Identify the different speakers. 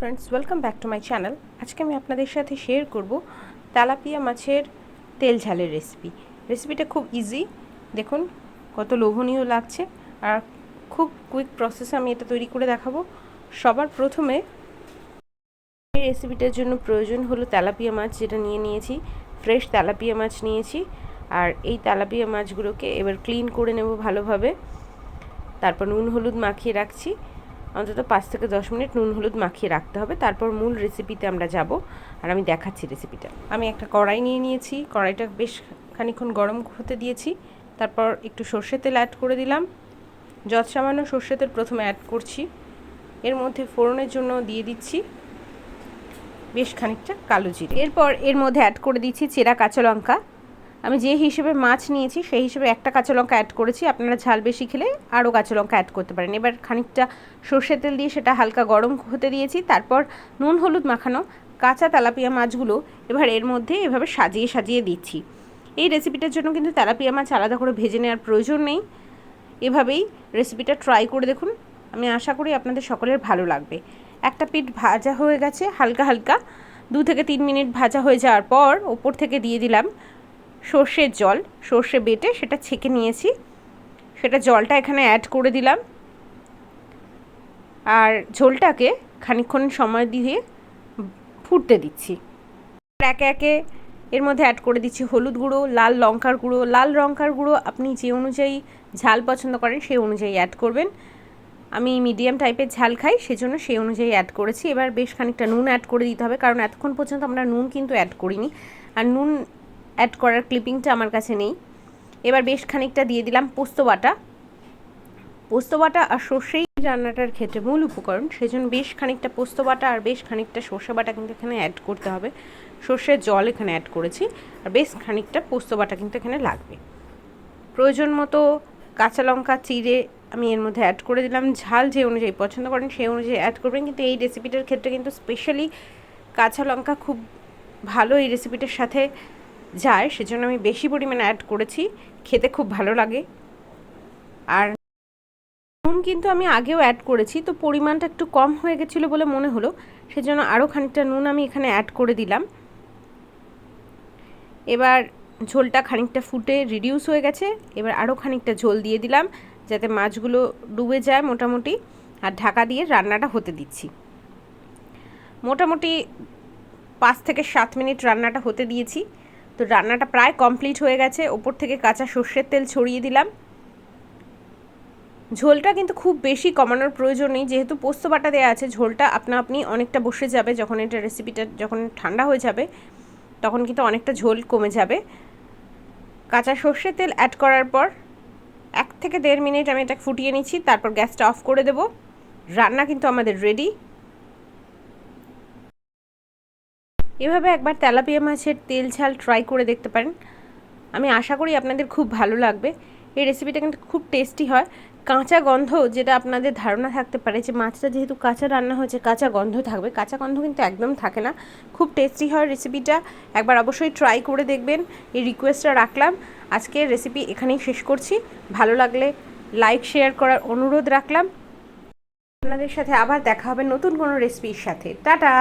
Speaker 1: Friends welcome back to my channel আজকে আমি আপনাদের সাথে শেয়ার করব তেলাপিয়া মাছের তেল ঝালের রেসিপি রেসিপিটা খুব ইজি দেখুন, কত লোভনীয় লাগছে। আর খুব কুইক প্রসেসে আমি এটা তৈরি করে দেখাবো। সবার প্রথমে এই রেসিপিটার জন্য প্রয়োজন হলো তেলাপিয়া মাছ, যেটা নিয়ে নিয়েছি। ফ্রেশ তেলাপিয়া মাছ নিয়েছি। আর এই তেলাপিয়া মাছগুলোকে এবার ক্লিন করে নেব ভালোভাবে। তারপর নুন, হলুদ মাখিয়ে রাখছি। অন্তত পাঁচ থেকে দশ মিনিট নুন, হলুদ মাখিয়ে রাখতে হবে। তারপর মূল রেসিপিতে আমরা যাব আর আমি দেখাচ্ছি রেসিপিটা আমি একটা কড়াই নিয়ে নিয়েছি। কড়াইটা বেশ খানিক্ষণ গরম হতে দিয়েছি। তারপর একটু সর্ষে তেল অ্যাড করে দিলাম। যত সামান্য সর্ষে তেল প্রথমে অ্যাড করছি, এর মধ্যে ফোড়নের জন্য দিয়ে দিচ্ছি বেশ খানিকটা কালো জিরে। এরপর এর মধ্যে অ্যাড করে দিচ্ছি চেরা কাঁচা লঙ্কা। আমি যে হিসেবে মাছ নিয়েছি, সেই হিসেবে একটা কাঁচা লঙ্কা অ্যাড করেছি। আপনারা ঝাল বেশি খেলে আরও কাঁচা লঙ্কা অ্যাড করতে পারেন। এবার খানিকটা সর্ষের তেল দিয়ে সেটা হালকা গরম হতে দিয়েছি। তারপর নুন হলুদ মাখানো কাঁচা তেলাপিয়া মাছগুলো এবার এর মধ্যে এভাবে সাজিয়ে সাজিয়ে দিচ্ছি। এই রেসিপিটার জন্য কিন্তু তেলাপিয়া মাছ আলাদা করে ভেজে নেওয়ার প্রয়োজন নেই। এভাবেই রেসিপিটা ট্রাই করে দেখুন। আমি আশা করি আপনাদের সকলের ভালো লাগবে। একটা পিঠ ভাজা হয়ে গেছে, হালকা হালকা। দু থেকে তিন মিনিট ভাজা হয়ে যাওয়ার পর ওপর থেকে দিয়ে দিলাম সর্ষের জল, সর্ষে বেটে সেটা ছেঁকে নিয়েছি। সেটা জলটা এখানে অ্যাড করে দিলাম। আর ঝোলটাকে খানিক্ষণ সময় দিয়ে ফুটতে দিচ্ছি। একে একে এর মধ্যে অ্যাড করে দিচ্ছি হলুদ গুঁড়ো, লাল লঙ্কার গুঁড়ো। লাল লঙ্কার গুঁড়ো আপনি যে অনুযায়ী ঝাল পছন্দ করেন সেই অনুযায়ী অ্যাড করবেন। আমি মিডিয়াম টাইপের ঝাল খাই, সেজন্য সেই অনুযায়ী অ্যাড করেছি। এবার বেশ খানিকটা নুন অ্যাড করে দিতে হবে, কারণ এতক্ষণ পর্যন্ত আমরা নুন কিন্তু অ্যাড করিনি। আর নুন অ্যাড করার ক্লিপিংটা আমার কাছে নেই। এবার বেশ খানিকটা দিয়ে দিলাম পোস্ত বাটা। পোস্ত বাটা আর সর্ষেই রান্নাটার ক্ষেত্রে মূল উপকরণ, সেজন্য বেশ খানিকটা পোস্ত বাটা আর বেশ খানিকটা সর্ষে বাটা কিন্তু এখানে অ্যাড করতে হবে। সর্ষের জল এখানে অ্যাড করেছি আর বেশ খানিকটা পোস্ত বাটা কিন্তু এখানে লাগবে। প্রয়োজন মতো কাঁচা লঙ্কা, চিড়ে আমি এর মধ্যে অ্যাড করে দিলাম। ঝাল যে অনুযায়ী পছন্দ করেন সেই অনুযায়ী অ্যাড করবেন, কিন্তু এই রেসিপিটার ক্ষেত্রে কিন্তু স্পেশালি কাঁচা লঙ্কা খুব ভালো এই রেসিপিটার সাথে যায় সেজন্য আমি বেশি পরিমাণে অ্যাড করেছি। খেতে খুব ভালো লাগে। আর নুন কিন্তু আমি আগেও অ্যাড করেছি, তো পরিমাণটা একটু কম হয়ে গেছিল বলে মনে হলো। সেজন্য আরও খানিকটা নুন আমি এখানে অ্যাড করে দিলাম। এবার ঝোলটা খানিকটা ফুটে রিডিউস হয়ে গেছে। এবার আরও খানিকটা ঝোল দিয়ে দিলাম, যাতে মাছগুলো ডুবে যায় মোটামুটি। আর ঢাকা দিয়ে রান্নাটা হতে দিচ্ছি। মোটামুটি পাঁচ থেকে সাত মিনিট রান্নাটা হতে দিয়েছি। তো রান্নাটা প্রায় কমপ্লিট হয়ে গেছে। ওপর থেকে কাঁচা সর্ষের তেল ছড়িয়ে দিলাম। ঝোলটা কিন্তু খুব বেশি কমানোর প্রয়োজন নেই। যেহেতু পোস্ত বাটা দেওয়া আছে, ঝোলটা আপনা আপনি অনেকটা বসে যাবে। যখন এটা রেসিপিটা যখন ঠান্ডা হয়ে যাবে, তখন কিন্তু অনেকটা ঝোল কমে যাবে। কাঁচা সর্ষের তেল অ্যাড করার পর এক থেকে দেড় মিনিট আমি এটা ফুটিয়ে নিচ্ছি। তারপর গ্যাসটা অফ করে দেব। রান্না কিন্তু আমাদের রেডি এভাবে একবার তেলাপিয়া মাছের তেল, ঝাল ট্রাই করে দেখতে পারেন। আমি আশা করি আপনাদের খুব ভালো লাগবে। এই রেসিপিটা কিন্তু খুব টেস্টি হয়। কাঁচা গন্ধ যেটা আপনাদের ধারণা থাকতে পারে যে মাছটা যেহেতু কাঁচা রান্না হয়েছে, কাঁচা গন্ধ থাকবে। কাঁচা গন্ধ কিন্তু একদম থাকে না। খুব টেস্টি হয় রেসিপিটা একবার অবশ্যই ট্রাই করে দেখবেন। এই রিকোয়েস্টটা রাখলাম। আজকের রেসিপি এখানেই শেষ করছি। ভালো লাগলে লাইক শেয়ার করার অনুরোধ রাখলাম। আপনাদের সাথে আবার দেখা হবে নতুন কোনো রেসিপির সাথে। টাটা!